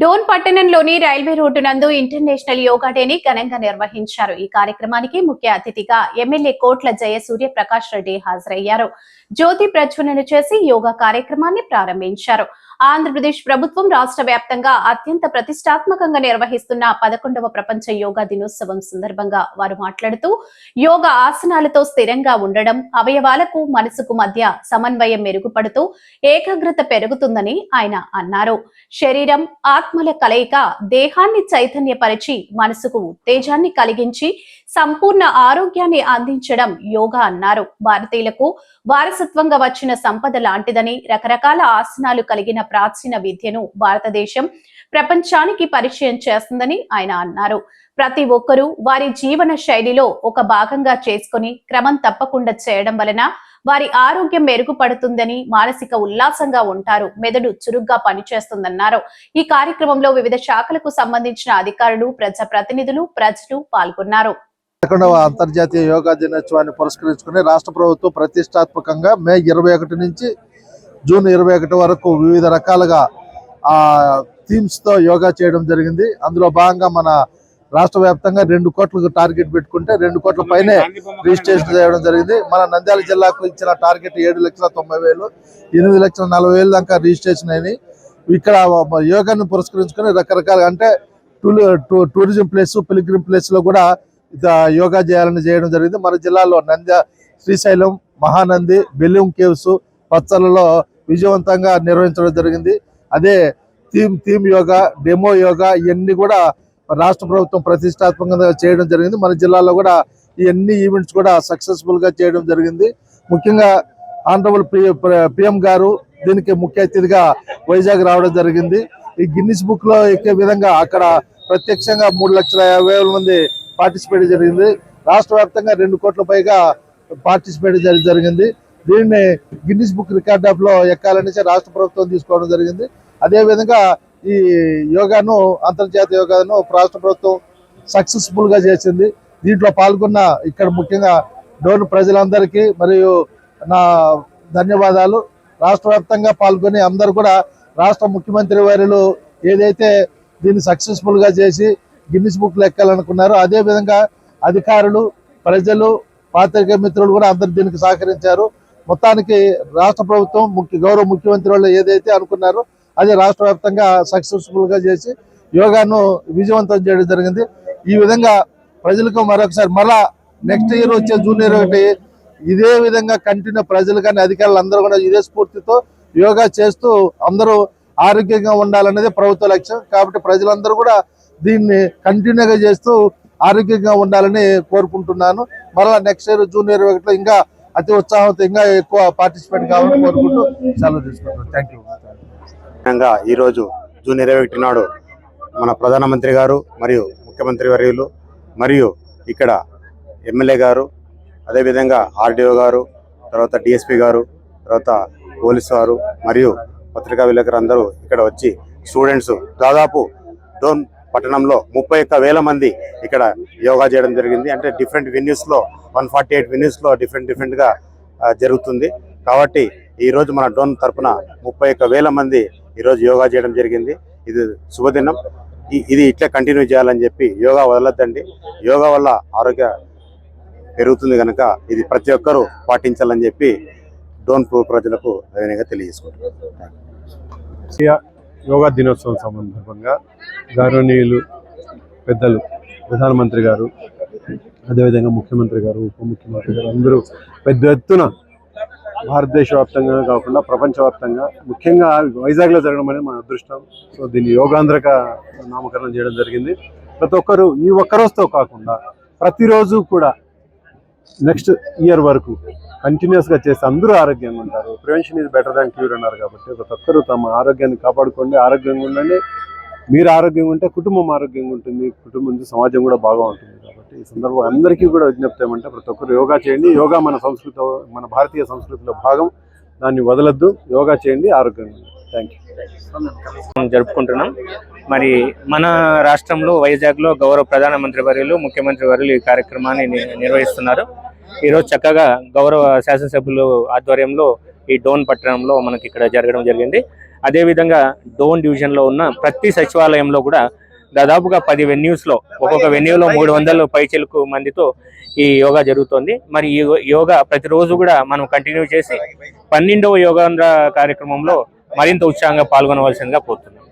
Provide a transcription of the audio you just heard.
డోన్ పట్టణంలోని railway road నందు international yoga డేని ఘనంగా నిర్వహించారు. ఈ కార్యక్రమానికి ముఖ్య అతిథిగా ఎమ్మెల్యే కోట్ల జయసూర్య ప్రకాష్ రెడ్డి హాజరయ్యారు. జ్యోతి ప్రజ్వలన చేసి యోగా కార్యక్రమాన్ని ప్రారంభించారు. ఆంధ్రప్రదేశ్ ప్రభుత్వం రాష్ట్ర వ్యాప్తంగా అత్యంత ప్రతిష్టాత్మకంగా నిర్వహిస్తున్న పదకొండవ ప్రపంచ యోగా దినోత్సవం సందర్భంగా వారు మాట్లాడుతూ యోగా ఆసనాలతో స్థిరంగా ఉండడం అవయవాలకు మనసుకు మధ్య సమన్వయం మెరుగుపడుతూ ఏకాగ్రత పెరుగుతుందని ఆయన అన్నారు. శరీరం ఆత్మల కలయిక దేహాన్ని చైతన్యపరిచి మనసుకు ఉత్తేజాన్ని కలిగించి సంపూర్ణ ఆరోగ్యాన్ని అందించడం యోగా అన్నారు. భారతీయులకు వారసత్వంగా వచ్చిన సంపద లాంటిదని రకరకాల ఆసనాలు కలిగిన ప్రాచీన విద్యను భారతదేశం ప్రపంచానికి పరిచయం చేస్తుందని ఆయన అన్నారు. ప్రతి ఒక్కరూ వారి జీవన శైలిలో ఒక భాగంగా చేసుకుని క్రమం తప్పకుండా చేయడం వలన వారి ఆరోగ్యం మెరుగుపడుతుందని మానసిక ఉల్లాసంగా ఉంటారు మెదడు చురుగ్గా పనిచేస్తుందన్నారు. ఈ కార్యక్రమంలో వివిధ శాఖలకు సంబంధించిన అధికారులు ప్రజాప్రతినిధులు ప్రజలు పాల్గొన్నారు. పదకొండవ అంతర్జాతీయ యోగా దినోత్సవాన్ని పురస్కరించుకుని రాష్ట్ర ప్రభుత్వం ప్రతిష్టాత్మకంగా మే ఇరవై ఒకటి నుంచి జూన్ ఇరవై ఒకటి వరకు వివిధ రకాలుగా ఆ థీమ్స్తో యోగా చేయడం జరిగింది. అందులో భాగంగా మన రాష్ట్ర వ్యాప్తంగా రెండు కోట్లకు టార్గెట్ పెట్టుకుంటే రెండు కోట్ల పైనే రిజిస్ట్రేషన్ చేయడం జరిగింది. మన నంద్యాల జిల్లాకు ఇచ్చిన టార్గెట్ ఏడు లక్షల తొంభై వేలు ఎనిమిది లక్షల నలభై వేలు దాకా రిజిస్ట్రేషన్ అయినాయి ఇక్కడ యోగాను పురస్కరించుకొని రకరకాల అంటే టూ- టూరిజం ప్లేస్ పిలిగ్రిమ్ ప్లేస్లో కూడా యోగా చేయాలని చేయడం జరిగింది. మన జిల్లాలో నంద్య శ్రీశైలం మహానంది బెలూమ్ కేవ్స్ పచ్చలలో విజయవంతంగా నిర్వహించడం జరిగింది. అదే theme theme yoga demo yoga ఇవన్నీ కూడా రాష్ట్ర ప్రభుత్వం ప్రతిష్టాత్మకంగా చేయడం జరిగింది. మన జిల్లాలో కూడా ఈ అన్ని ఈవెంట్స్ కూడా సక్సెస్ఫుల్గా చేయడం జరిగింది. ముఖ్యంగా ఆనరబుల్ పిఎం గారు దీనికి ముఖ్య అతిథిగా వైజాగ్ రావడం జరిగింది. ఈ గిన్నిస్ బుక్లో ఎక్కే విధంగా అక్కడ ప్రత్యక్షంగా మూడు లక్షల యాభై వేల మంది పార్టిసిపేట్ జరిగింది. రాష్ట్ర వ్యాప్తంగా రెండు కోట్ల పైగా పార్టిసిపేట్ జరిగింది. దీన్ని గిన్నిస్ బుక్ రికార్డ్ ఆఫ్లో ఎక్కాలనేసి రాష్ట్ర ప్రభుత్వం తీసుకోవడం జరిగింది. అదే విధంగా ఈ యోగాను అంతర్జాతీయ యోగాను రాష్ట్ర ప్రభుత్వం సక్సెస్ఫుల్గా చేసింది. దీంట్లో పాల్గొన్న ఇక్కడ ముఖ్యంగా డోన్ ప్రజలందరికీ మరియు నా ధన్యవాదాలు. రాష్ట్ర వ్యాప్తంగా పాల్గొని అందరూ కూడా రాష్ట్ర ముఖ్యమంత్రి వారిలు ఏదైతే దీన్ని సక్సెస్ఫుల్గా చేసి గిన్నిస్ బుక్ లెక్కాలనుకున్నారో ఎక్కాలనుకున్నారో అధికారులు ప్రజలు పాత్రిక మిత్రులు కూడా అందరు దీనికి సహకరించారు. మొత్తానికి రాష్ట్ర ప్రభుత్వం ముఖ్య గౌరవ ముఖ్యమంత్రి వాళ్ళు ఏదైతే అనుకున్నారో అది రాష్ట్ర వ్యాప్తంగా సక్సెస్ఫుల్గా చేసి యోగాను విజయవంతం చేయడం జరిగింది. ఈ విధంగా ప్రజలకు మరొకసారి మళ్ళా నెక్స్ట్ ఇయర్ వచ్చే జూనియర్ ఒకటి ఇదే విధంగా కంటిన్యూ ప్రజలు కానీ అధికారులు అందరూ కూడా ఇదే స్ఫూర్తితో యోగా చేస్తూ అందరూ ఆరోగ్యంగా ఉండాలనేది ప్రభుత్వ లక్ష్యం. కాబట్టి ప్రజలందరూ కూడా దీన్ని కంటిన్యూగా చేస్తూ ఆరోగ్యంగా ఉండాలని కోరుకుంటున్నాను. మరలా నెక్స్ట్ ఇయర్ జూనియర్ ఒకటిలో ఇంకా అతి ఉత్సాహంతో ఇంకా ఎక్కువ పార్టిసిపేట్ కావాలని కోరుకుంటూ సెలవు తీసుకుంటున్నాను. థ్యాంక్ యూ ఈరోజు జూన్ ఇరవై ఒకటి నాడు మన ప్రధానమంత్రి గారు మరియు ముఖ్యమంత్రి వర్యులు మరియు ఇక్కడ ఎమ్మెల్యే గారు అదేవిధంగా ఆర్డీఓ గారు తర్వాత డిఎస్పి గారు తర్వాత పోలీసు వారు మరియు పత్రికా విలేకరు అందరూ ఇక్కడ వచ్చి స్టూడెంట్స్ దాదాపు డోన్ పట్టణంలో ముప్పై ఒక్క వేల మంది ఇక్కడ యోగా చేయడం జరిగింది. అంటే డిఫరెంట్ వెన్యూస్లో వన్ ఫార్టీ ఎయిట్ వెన్యూస్లో డిఫరెంట్ డిఫరెంట్గా జరుగుతుంది. కాబట్టి ఈ రోజు మన డోన్ తరపున ముప్పై ఒక్క వేల మంది ఈరోజు యోగా చేయడం జరిగింది. ఇది శుభదినం. ఇది ఇట్లా కంటిన్యూ చేయాలని చెప్పి యోగా వదలొద్దండి. యోగా వల్ల ఆరోగ్య పెరుగుతుంది కనుక ఇది ప్రతి ఒక్కరూ పాటించాలని చెప్పి డోన్ ప్రజలకు అదేవిధంగా తెలియజేసుకుంటున్నాను. యోగా దినోత్సవం సందర్భంగా గౌరవనీయులు పెద్దలు ప్రధానమంత్రి గారు అదేవిధంగా ముఖ్యమంత్రి గారు ఉప ముఖ్యమంత్రి గారు అందరూ పెద్ద ఎత్తున భారతదేశ వ్యాప్తంగా కాకుండా ప్రపంచవ్యాప్తంగా ముఖ్యంగా వైజాగ్లో జరగడం అనేది మన అదృష్టం. సో దీన్ని యోగాంధ్రక నామకరణం చేయడం జరిగింది. ప్రతి ఒక్కరు ఈ ఒక్కరోజుతో కాకుండా ప్రతిరోజు కూడా నెక్స్ట్ ఇయర్ వరకు కంటిన్యూస్గా చేస్తే అందరూ ఆరోగ్యంగా ఉంటారు. Prevention is better than cure అన్నారు కాబట్టి ప్రతి ఒక్కరు తమ ఆరోగ్యాన్ని కాపాడుకోండి ఆరోగ్యంగా ఉండండి. మీరు ఆరోగ్యంగా ఉంటే కుటుంబం ఆరోగ్యంగా ఉంటుంది కుటుంబం సమాజం కూడా బాగా ఉంటుంది. కాబట్టి ఈ సందర్భంగా అందరికీ కూడా విజ్ఞప్తి ఏమంటే ప్రతి ఒక్కరు యోగా చేయండి. యోగా మన సంస్కృతి మన భారతీయ సంస్కృతిలో భాగం. దాన్ని వదలద్దు. యోగా చేయండి. ఆరోగ్యంగా థ్యాంక్ యూ జరుపుకుంటున్నాం. మరి మన రాష్ట్రంలో వైజాగ్లో గౌరవ ప్రధానమంత్రి వర్యులు ముఖ్యమంత్రి వర్యులు ఈ కార్యక్రమాన్ని నిర్వహిస్తున్నారు. ఈరోజు చక్కగా గౌరవ శాసనసభ్యులు ఆధ్వర్యంలో ఈ డోన్ పట్టణంలో మనకి ఇక్కడ జరగడం జరిగింది. అదేవిధంగా డోన్ డివిజన్లో ఉన్న ప్రతి సచివాలయంలో కూడా దాదాపుగా పది వెన్యూస్లో ఒక్కొక్క వెన్యూలో మూడు వందల పైచిలకు మందితో ఈ యోగా జరుగుతోంది. మరి ఈ యోగా ప్రతిరోజు కూడా మనం కంటిన్యూ చేసి పన్నెండవ యోగాంధ్ర కార్యక్రమంలో మరింత ఉత్సాహంగా పాల్గొనవలసిందిగా కోరుతున్నాం.